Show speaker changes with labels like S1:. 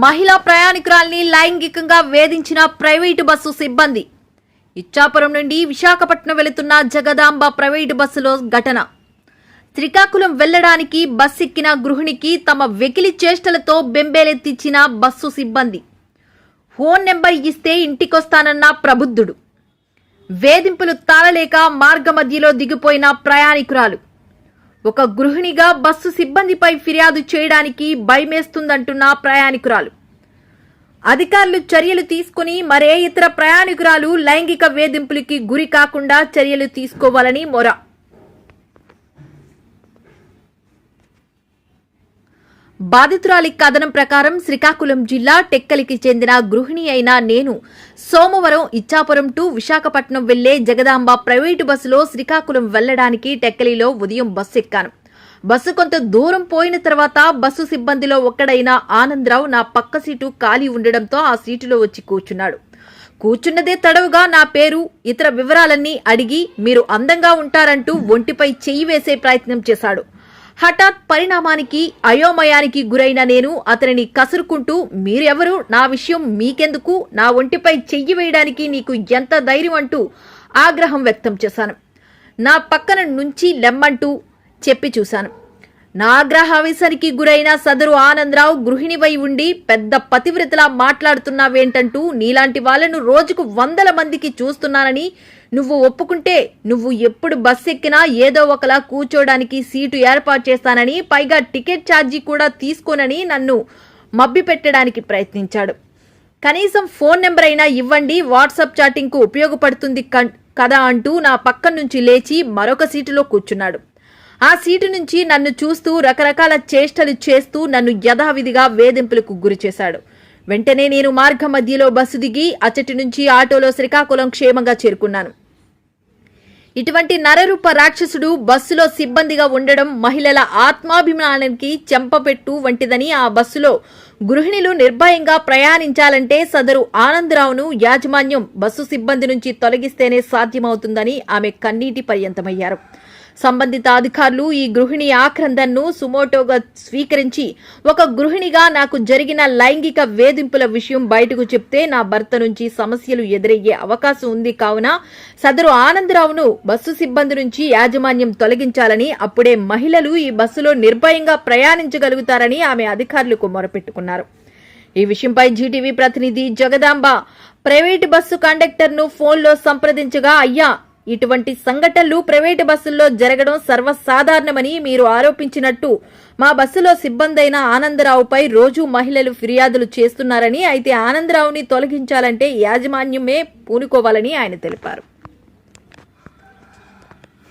S1: మహిళా ప్రయాణికురాల్ని లైంగికంగా వేధించిన private bus సిబ్బంది. ఇచ్చాపురం నుండి విశాఖపట్నం వెళుతున్న జగదాంబ ప్రైవేటు బస్సులో ఘటన. శ్రీకాకుళం వెళ్ళడానికి బస్సు ఎక్కిన గృహిణికి తమ వెకిలి చేష్టలతో బెంబేలెత్తిచ్చిన బస్సు సిబ్బంది. ఫోన్ నెంబర్ ఇస్తే ఇంటికొస్తానన్న ప్రబుద్ధుడు. వేధింపులు తాళలేక మార్గ మధ్యలో దిగిపోయిన ప్రయాణికురాలు. ఒక గృహిణిగా బస్సు సిబ్బందిపై ఫిర్యాదు చేయడానికి భయమేస్తుందంటున్న ప్రయాణికురాలు. అధికారులు చర్యలు తీసుకుని మరే ఇతర ప్రయాణికురాలు లైంగిక వేధింపులకి గురి కాకుండా చర్యలు తీసుకోవాలని మొర. బాధితురాలి కథనం ప్రకారం శ్రీకాకుళం జిల్లా టెక్కలికి చెందిన గృహిణి అయిన నేను సోమవారం ఇచ్చాపురం టు విశాఖపట్నం వెళ్ళే జగదాంబ ప్రైవేటు బస్సులో శ్రీకాకుళం వెళ్ళడానికి టెక్కలిలో ఉదయం బస్సు ఎక్కాను. బస్సు కొంత దూరం పోయిన తర్వాత బస్సు సిబ్బందిలో ఒక్కడైన ఆనందరావు నా పక్క సీటు ఖాళీ ఉండడంతో ఆ సీటులో వచ్చి కూర్చున్నాడు. కూర్చున్నదే తడవుగా నా పేరు ఇతర వివరాలన్నీ అడిగి మీరు అందంగా ఉంటారంటూ ఒంటిపై చెయ్యి వేసే ప్రయత్నం చేశాడు. హఠాత్ పరిణామానికి అయోమయానికి గురైన నేను అతనిని కసురుకుంటూ మీరెవరు? నా విషయం మీకెందుకు? నా ఒంటిపై చెయ్యి వేయడానికి నీకు ఎంత ధైర్యం? అంటూ ఆగ్రహం వ్యక్తం చేశాను. నా పక్కన నుంచి లెమ్మంటూ చెప్పి చూశాను. నా ఆగ్రహావేశానికి గురైన సదరు ఆనందరావు గృహిణివై ఉండి పెద్ద పతివ్రతలా మాట్లాడుతున్నావేంటంటూ నీలాంటి వాళ్ళను రోజుకు వందల మందికి చూస్తున్నానని నువ్వు ఒప్పుకుంటే నువ్వు ఎప్పుడు బస్ ఎక్కినా ఏదో ఒకలా కూర్చోడానికి సీటు ఏర్పాటు చేస్తానని పైగా టికెట్ ఛార్జీ కూడా తీసుకోనని నన్ను మబ్బి పెట్టడానికి ప్రయత్నించాడు. కనీసం ఫోన్ నెంబర్ అయినా ఇవ్వండి వాట్సాప్ చాటింగ్కు ఉపయోగపడుతుంది కన్- కదా అంటూ నా పక్క నుంచి లేచి మరొక సీటులో కూర్చున్నాడు. ఆ సీటు నుంచి నన్ను చూస్తూ రకరకాల చేష్టలు చేస్తూ నన్ను యథావిధిగా వేధింపులకు గురి చేశాడు. వెంటనే నేను మార్గ మధ్యలో బస్సు దిగి అచ్చటి నుంచి ఆటోలో శ్రీకాకుళం క్షేమంగా చేరుకున్నాను. ఇటువంటి నరరూప రాక్షసుడు బస్సులో సిబ్బందిగా ఉండడం మహిళల ఆత్మాభిమానానికి చెంపపెట్టు వంటిదని ఆ బస్సులో గృహిణులు నిర్భయంగా ప్రయాణించాలంటే సదరు ఆనందరావును యాజమాన్యం బస్సు సిబ్బంది నుంచి తొలగిస్తేనే సాధ్యమవుతుందని ఆమె కన్నీటి పర్యంతమయ్యారు. సంబంధిత అధికారులు ఈ గృహిణి ఆక్రందన్ను సుమోటోగా స్వీకరించి ఒక గృహిణిగా నాకు జరిగిన లైంగిక వేధింపుల విషయం బయటకు చెప్తే నా భర్త నుంచి సమస్యలు ఎదురయ్యే అవకాశం ఉంది కావున సదరు ఆనందరావును బస్సు సిబ్బంది నుంచి యాజమాన్యం తొలగించాలని అప్పుడే మహిళలు ఈ బస్సులో నిర్భయంగా ప్రయాణించగలుగుతారని ఆమె అధికారులకు మొరపెట్టుకున్నారు. ఈ విషయంపై జీటీవీ ప్రతినిధి జగదాంబ ప్రైవేటు బస్సు కండక్టర్ను ఫోన్లో సంప్రదించగా అయ్యా ఇటువంటి సంఘటనలు ప్రైవేటు బస్సుల్లో జరగడం సర్వసాధారణమని మీరు ఆరోపించినట్టు మా బస్సులో సిబ్బందైన ఆనందరావుపై రోజూ మహిళలు ఫిర్యాదులు చేస్తున్నారని అయితే ఆనందరావుని తొలగించాలంటే యాజమాన్యమే పూనుకోవాలని ఆయన తెలిపారు.